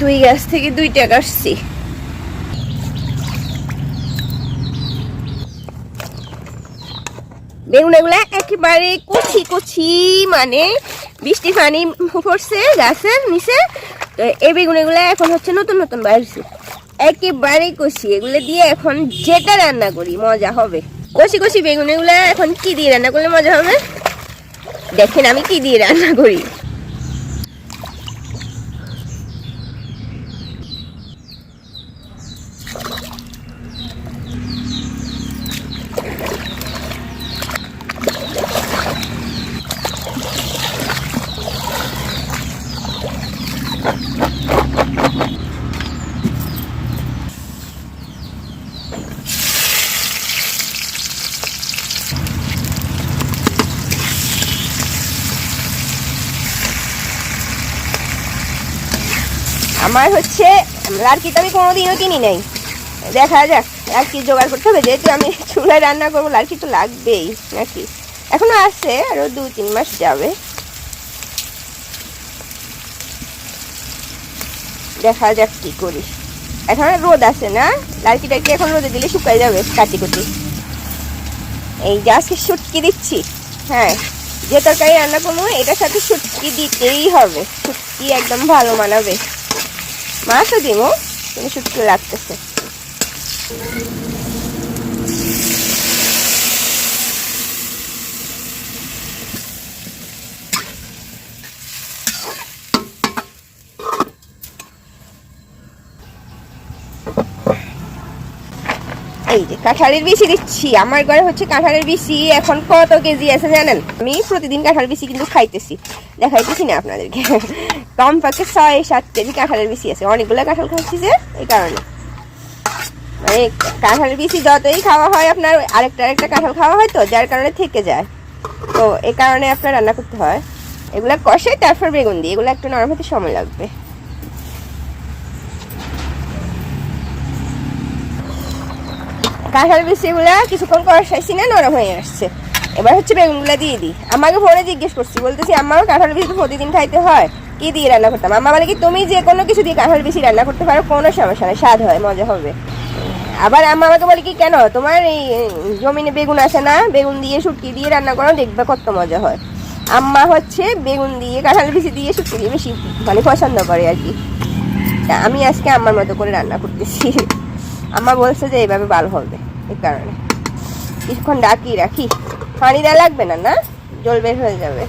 দুই গাছ থেকে দুইটা কাটছি বেগুন এগুলা একেবারে কচি কচি মানে বৃষ্টি পানি পড়ছে গাছের নিচে। তো এই বেগুন এখন হচ্ছে নতুন নতুন বাইরছে একেবারে কচি, এগুলো দিয়ে এখন যেটা রান্না করি, মজা হবে। কচি কচি বেগুন এখন কি দিয়ে রান্না করলে মজা হবে? দেখেন আমি কি দিয়ে রান্না করি। আমার হচ্ছে লাড়কিটা আমি কোনোদিনও কিনি নাই। দেখা যাক লাড়কি জোগাড় করতে হবে। যেহেতু আমি চুলায় রান্না করব লাড়কি তো লাগবেই নাকি? এখনও আছে, আরও দু তিন মাস যাবে। দেখা যাক কি করি। এখন রোদ আছে না? লাড়কিটাকে এখন রোদে দিলে শুকাই যাবে কাটি কুটি এই আজকে শুটকি দিচ্ছি। হ্যাঁ যে তরকারি রান্না করব, এটার সাথে সুটকি দিতেই হবে। সুটকি একদম ভালো মানাবে মাছও দিব কিন্তু শুধু লাগতেছে। এই যে কাঁঠালের বিচি দিচ্ছি। আমার ঘরে হচ্ছে কাঁঠালের বিচি। এখন কত কেজি আছে জানেন? আমি প্রতিদিন কাঁঠাল বিচি কিন্তু খাইতেছি। দেখাইতেছি না আপনাদেরকে। কম পাকে ছয়, সাত কেজি কাঁঠালের বিচি আছে। অনেকগুলো কাঁঠাল খাচ্ছি যে, এই কারণে। মানে কাঁঠালের বিচি যতই খাওয়া হয় আপনার, আরেকটা আরেকটা কাঁঠাল খাওয়া হয় তো, যার কারণে থেকে যায়। তো এই কারণে আপনার রান্না করতে হয়। এগুলা কষে তারপর বেগুন দিয়ে এগুলো একটু নরম হতে সময় লাগবে। কাঁঠাল বিচিগুলা কিছুক্ষণ কষাইছি না নরম হয়ে আসছে। এবার হচ্ছে বেগুনগুলা দিয়ে দিই। আমাকে ফোনে জিজ্ঞেস করছি, বলতেছি আমারও কাঁঠাল বিচি তো প্রতিদিন খাইতে হয়, কি দিয়ে রান্না করতাম আমা বলে কি, তুমি যে কোনো কিছু দিয়ে কাঁঠাল বিচি রান্না করতে পারো, কোনো সমস্যা নেই, স্বাদ হয়, মজা হবে। আবার আম্মা আমাকে বলে কি, কেন? তোমার এই জমিনে বেগুন আসে না, বেগুন দিয়ে শুটকি দিয়ে রান্না করো, দেখবে কত মজা হয়। আম্মা হচ্ছে বেগুন দিয়ে, কাঁঠাল বিচি দিয়ে শুটকি দিয়ে বেশি মানে পছন্দ করে আর কি। আমি আজকে আম্মার মতো করে রান্না করতেছি। আম্মা বলছে যে এইভাবে ভালো হবে, এই কারণে। কিছুক্ষণ ডাকি রাখি। পানি দেওয়া লাগবে না না? জল বের হয়ে যাবে।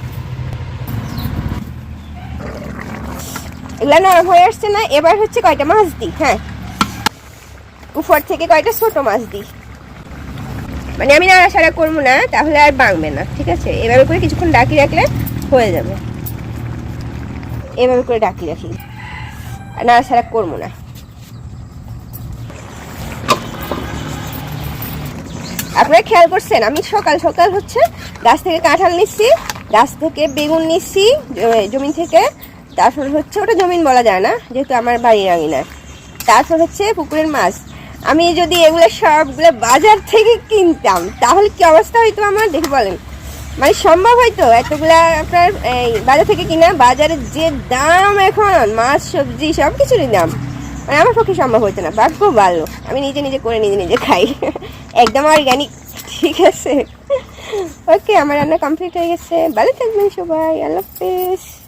এগুলা নরম হয়ে আসছে না? এবার হচ্ছে কয়টা মাছ দিই? হ্যাঁ। উপর থেকে কয়টা ছোট মাছ দিই? মানে আমি নাড়াচাড়া করব না, তাহলে আর বাংবে না, ঠিক আছে? এভাবে করে কিছুক্ষণ ডাকি রাখলে হয়ে যাবে। এভাবে করে ডাকি রাখি। আর নাড়াচাড়া করব না। আপনারা খেয়াল করছেন, আমি সকাল সকাল হচ্ছে গাছ থেকে কাঁঠাল নিচ্ছি, গাছ থেকে বেগুন নিচ্ছি জ- জমিন থেকে। তারপর হচ্ছে ওটা জমিন বলা যায় না, যেহেতু আমার বাড়ির আঙিনা। তারপর হচ্ছে পুকুরের মাছ। আমি যদি এগুলো সবগুলো বাজার থেকে কিনতাম, তাহলে কি অবস্থা হইতো আমার? দেখে বলেন। মানে সম্ভব হয়তো এতগুলা আপনার, এই, বাজার থেকে কিনা, বাজারে যে দাম এখন, মাছ, সবজি সব কিছুরই দাম। মানে আমার পক্ষে সম্ভব হতো না। ভাগ্য ভালো। আমি নিজে নিজে করে নিজে নিজে খাই। একদম অর্গ্যানিক ঠিক আছে। ওকে আমার রান্না কমপ্লিট হয়ে গেছে। ভালো থাকবেন সবাই। আল্লাহ হাফেজ